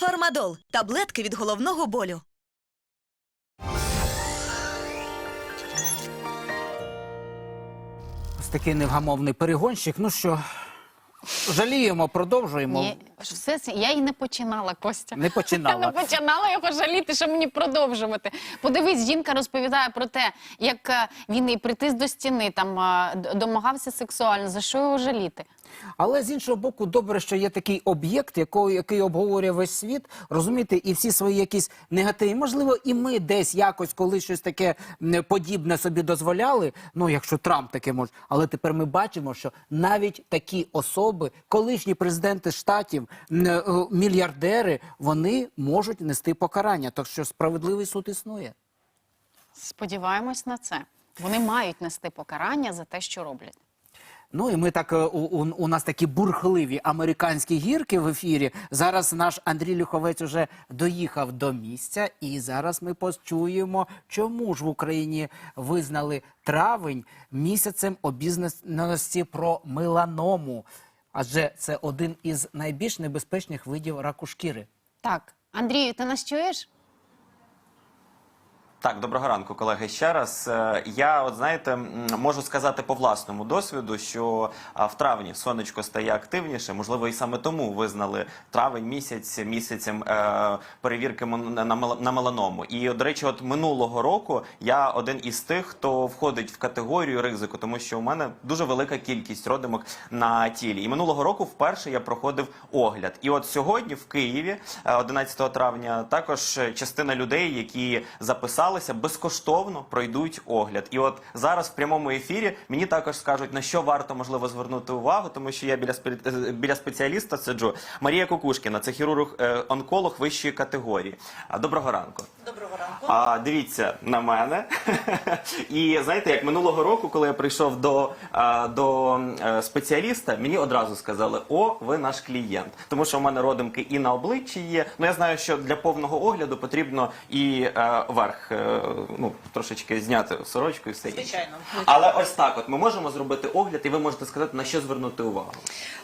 Фармадол таблетки від головного болю. Ось такий невгамовний перегонщик. Ну що, жаліємо, продовжуємо. Ні, все це я і не починала, Костя. Не починала. Я не починала його жаліти, що мені продовжувати. Подивись, жінка розповідає про те, як е, він і притис до стіни, там е, д- домагався сексуально. За що його жаліти? Але з іншого боку, добре, що є такий об'єкт, який обговорює весь світ, розумієте, і всі свої якісь негативи. Можливо, і ми десь якось, коли щось таке подібне собі дозволяли. Ну, якщо Трамп таке може, але тепер ми бачимо, що навіть такі особи, колишні президенти штатів, е, мільярдери, вони можуть нести покарання. Так що справедливий суд існує. Сподіваємось на це. Вони мають нести покарання за те, що роблять. Ну і ми так е, у, у, у нас такі бурхливі американські гірки в ефірі. Зараз наш Андрій Люховець уже доїхав до місця, і зараз ми почуємо, чому ж в Україні визнали травень місяцем обізнаності про меланому. Адже це один із найбільш небезпечних видів раку шкіри. Так, Андрію, ти нас чуєш? Так, доброго ранку, колеги. Ще раз Е, я, от знаєте, можу сказати по власному досвіду, що в травні сонечко стає активніше. Можливо, і саме тому визнали травень місяць місяцем е, перевірки на, меланому. І до речі, от минулого року я один із тих, хто входить в категорію ризику, тому що у мене дуже велика кількість родимок на тілі. І минулого року вперше я проходив огляд. І от сьогодні в Києві, е, 11 травня, також е, частина людей, які записалися, безкоштовно пройдуть огляд. І от зараз в прямому ефірі мені також скажуть, на що варто можливо звернути увагу, тому що я біля е, біля спеціаліста сиджу. Марія Кукушкіна, це хірург е, онколог вищої категорії. Доброго ранку. Доброго. А дивіться на мене. І знаєте, як минулого року, коли я прийшов до, а, до е, спеціаліста, мені одразу сказали: О, ви наш клієнт. Тому що у мене родимки і на обличчі є. Ну я знаю, що для повного огляду потрібно і е, верх, е, ну трошечки зняти сорочку і все інше. Звичайно. Але ось так, от ми можемо зробити огляд, і ви можете сказати, на що звернути увагу.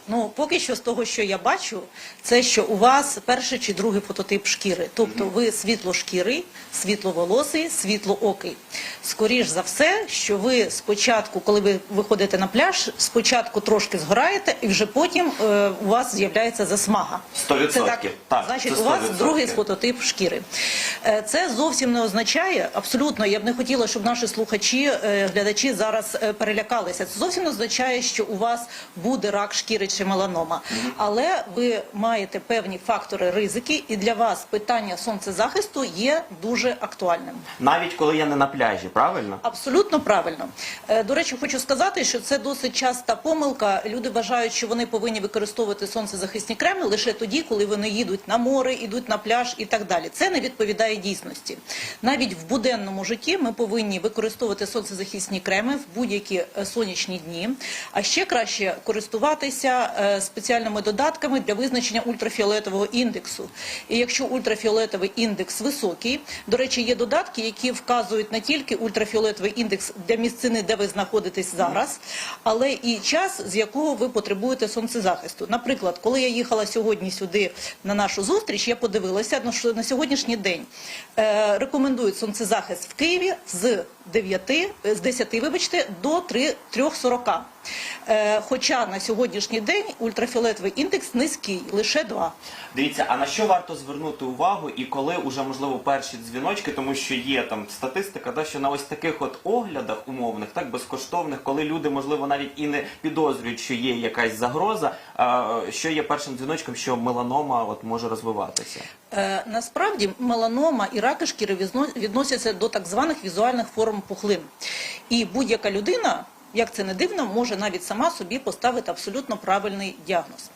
Ну поки що з того, що я бачу, це що у вас перший чи другий фототип шкіри. Тобто ви світлошкірий, світловолосий, світлоокий. Скоріш за все, що ви спочатку, коли ви виходите на пляж, спочатку трошки згораєте, і вже потім е, у вас з'являється засмага. Сто Це відсотків. Так, значить, це у вас другий фототип шкіри. Е, Це зовсім не означає, абсолютно, я б не хотіла, щоб наші слухачі, е, глядачі зараз е, перелякалися. Це зовсім не означає, що у вас буде рак шкіри чи меланома. Але ви маєте певні фактори ризики, і для вас питання сонцезахисту є дуже актуальним. Навіть коли я не на пляжі, правильно? Абсолютно правильно. Е, До речі, хочу сказати, що це досить часта помилка. Люди вважають, що вони повинні використовувати сонцезахисні креми лише тоді, коли вони їдуть на море, йдуть на пляж і так далі. Це не відповідає дійсності. Навіть в буденному житті ми повинні використовувати сонцезахисні креми в будь-які е, сонячні дні. А ще краще користуватися е, спеціальними додатками для визначення ультрафіолетового індексу. І якщо ультрафіолетовий індекс високий, до речі, є додатки, які вказують не тільки ультрафіолетовий індекс для місцини, де ви знаходитесь зараз, але і час, з якого ви потребуєте сонцезахисту. Наприклад, коли я їхала сьогодні сюди на нашу зустріч, я подивилася, що на сьогоднішній день е, рекомендують сонцезахист в Києві з 9, е, з 10, вибачте, до 3, 3.40. Е, хоча на сьогоднішній день ультрафіолетовий індекс низький, лише 2. Дивіться, а на що варто звернути увагу, і коли уже можливо перші дзвіночки, тому що є там статистика, да, що на ось таких от оглядах умовних, так безкоштовних, коли люди можливо навіть і не підозрюють, що є якась загроза, а, що є першим дзвіночком, що меланома от може розвиватися. Е, насправді меланома і раки шкіри відно- відносяться до так званих візуальних форм пухлин. І будь-яка людина, як це не дивно, може навіть сама собі поставити абсолютно правильний діагноз.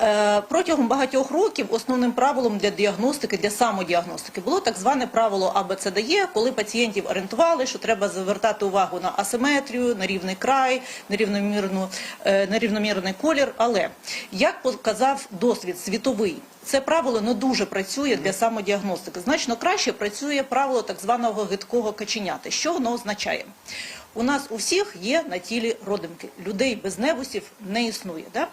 Е, протягом багатьох років основним правилом для діагностики, для самодіагностики було так зване правило АБЦДЄ, коли пацієнтів орієнтували, що треба звертати увагу на асиметрію, на рівний край, на рівномірну, е, рівномірний колір. Але як показав досвід світовий, це правило не дуже працює для самодіагностики. Значно краще працює правило так званого гидкого каченяти. Що воно означає? У нас у всіх є на тілі родимки. Людей без невусів не існує. Да?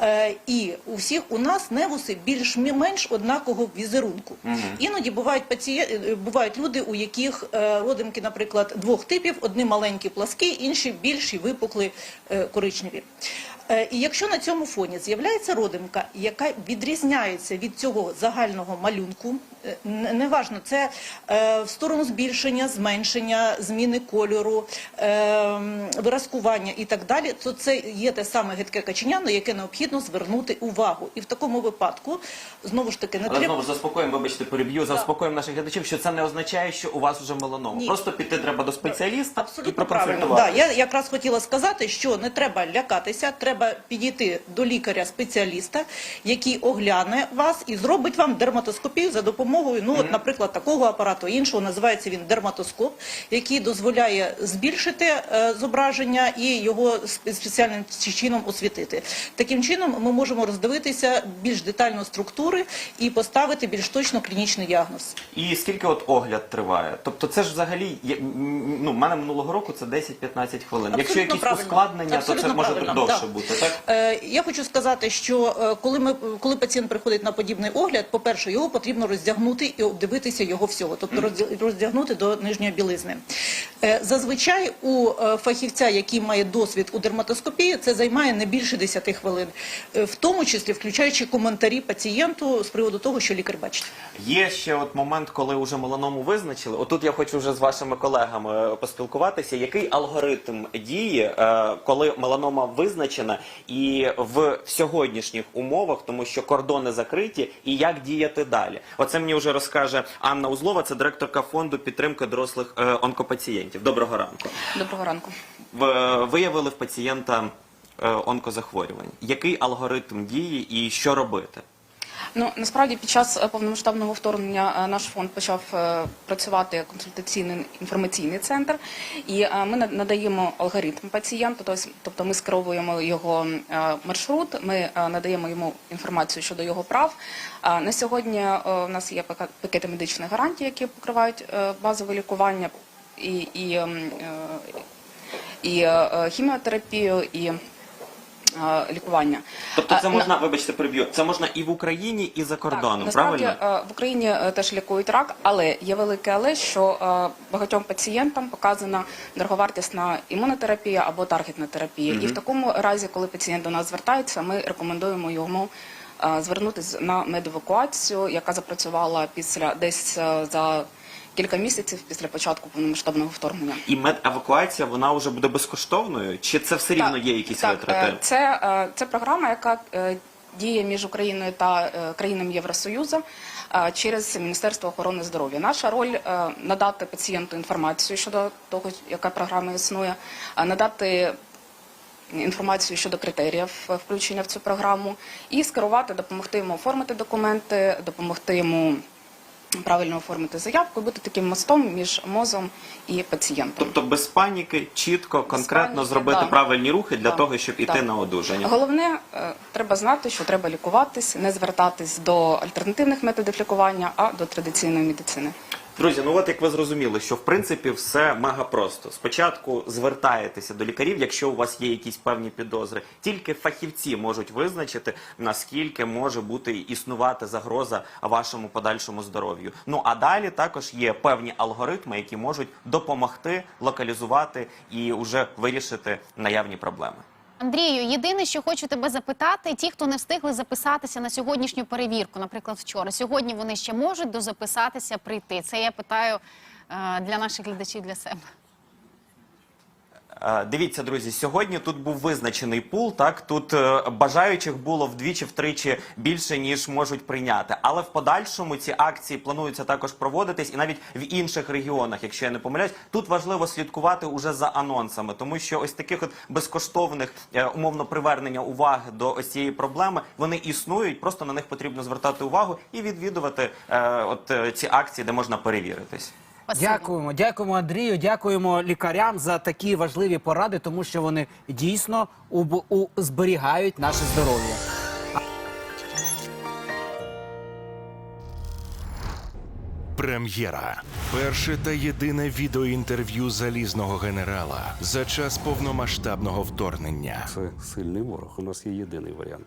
Е, і у всіх у нас невуси більш-менш однакового візерунку. Іноді бувають пацієнти, бувають люди, у яких е, родимки, наприклад, двох типів: одні маленькі пласкі, інші більші, випукли е, коричневі. Е, І якщо на цьому фоні з'являється родимка, яка відрізняється від цього загального малюнку, е, неважно, це е, в сторону збільшення, зменшення, зміни кольору, е, виразкування і так далі, то це є те саме гидке каченя, на яке необхідно звернути увагу. І в такому випадку, знову ж таки, не Але треба... знову ж заспокоїмо, вибачте, переб'ю, заспокоїмо наших глядачів, що це не означає, що у вас вже меланома. Ні. Просто піти треба до спеціаліста і Абсолютно правильно. Да, я якраз хотіла сказати, що не треба лякатися, треба підійти до лікаря-спеціаліста, який огляне вас і зробить вам дерматоскопію за допомогою, ну, от, наприклад, такого апарату, іншого називається він дерматоскоп, який дозволяє збільшити е, зображення і його спеціальним чином освітити. Таким чином ми можемо роздивитися більш детально структури і поставити більш точно клінічний діагноз. І скільки от огляд триває? Тобто це ж взагалі, є- м, ну, в мене минулого року це 10-15 хвилин. Якщо Абсолютно якісь правильно. ускладнення, то це може правильно, довше да. бути, так? Е, Я хочу сказати, що е, коли ми коли пацієнт приходить на подібний огляд, по-перше, його потрібно роздягнути і обдивитися його всього, тобто роздягнути до нижньої білизни. Е, Зазвичай у е, фахівця, який має досвід у дерматоскопії, це займає не більше 10 хвилин, Е, в тому числі включаючи коментарі пацієнту з приводу того, що лікар бачить. Є ще от момент, коли вже меланому визначили. Отут я хочу вже з вашими колегами поспілкуватися. Який алгоритм дії, коли меланома визначена, і в сьогоднішніх умовах, тому що кордони закриті, і як діяти далі? Оце мені вже розкаже Анна Узлова, це директорка фонду підтримки дорослих е, онкопацієнтів. Доброго ранку. Доброго ранку. Виявили в пацієнта е, онкозахворювань. Який алгоритм дії і що робити? Ну насправді під час е, повномасштабного вторгнення е, наш фонд почав е, працювати консультаційний інформаційний центр, і ми надаємо алгоритм пацієнту. тобто- ми скеровуємо його маршрут, ми надаємо йому інформацію щодо його прав. На сьогодні у нас є пакети медичних гарантій, які покривають базове лікування і, і, і е, хіміотерапію, і лікування. Тобто А, це на- можна, вибачте, приб'ю, це можна і в Україні, і за кордоном, так, насправді, правильно? е, в Україні е, теж лікують рак, але є велике але, що е, багатьом пацієнтам показана дороговартісна імунотерапія або таргетна терапія. І в такому разі, коли пацієнт до нас звертається, ми рекомендуємо йому е, звернутися на медевакуацію, яка запрацювала після десь е, за кілька місяців після початку повномасштабного вторгнення. І медевакуація, вона вже буде безкоштовною? Чи це все рівно є якісь так, витрати? е, Це, е, це програма, яка е, діє між Україною та країнами Євросоюзу через Міністерство охорони здоров'я. Наша роль надати пацієнту інформацію щодо того, яка програма існує, надати інформацію щодо критеріїв включення в цю програму і скерувати, допомогти йому оформити документи, допомогти йому правильно оформити заявку і бути таким мостом між мозом і пацієнтом. Тобто без паніки, чітко, конкретно паніки, зробити да. правильні рухи для Да. того, щоб іти Да. на одужання. Головне, е, треба знати, що треба лікуватись, не звертатись до альтернативних методів лікування, а до традиційної медицини. Друзі, ну от як ви зрозуміли, що в принципі все мега просто. Спочатку звертаєтеся до лікарів, якщо у вас є якісь певні підозри. Тільки фахівці можуть визначити, наскільки може бути існувати загроза вашому подальшому здоров'ю. Ну а далі також є певні алгоритми, які можуть допомогти локалізувати і вже вирішити наявні проблеми. Андрію, єдине, що хочу тебе запитати, ті, хто не встигли записатися на сьогоднішню перевірку, наприклад, вчора, сьогодні вони ще можуть дозаписатися прийти. Це я питаю е, для наших глядачів для себе. Е, Дивіться, друзі, сьогодні тут був визначений пул. Так тут е, бажаючих було вдвічі-втричі більше ніж можуть прийняти. Але в подальшому ці акції плануються також проводитись, і навіть в інших регіонах, якщо я не помиляюсь, тут важливо слідкувати уже за анонсами, тому що ось таких от безкоштовних е, умовно привернення уваги до ось цієї проблеми вони існують. Просто на них потрібно звертати увагу і відвідувати от ці акції, де можна перевіритись. Спасибі. Дякуємо, дякуємо Андрію, дякуємо лікарям за такі важливі поради, тому що вони дійсно уб- у- зберігають наше здоров'я. Прем'єра. Перше та єдине відеоінтерв'ю залізного генерала за час повномасштабного вторгнення. Це сильний ворог. У нас є єдиний варіант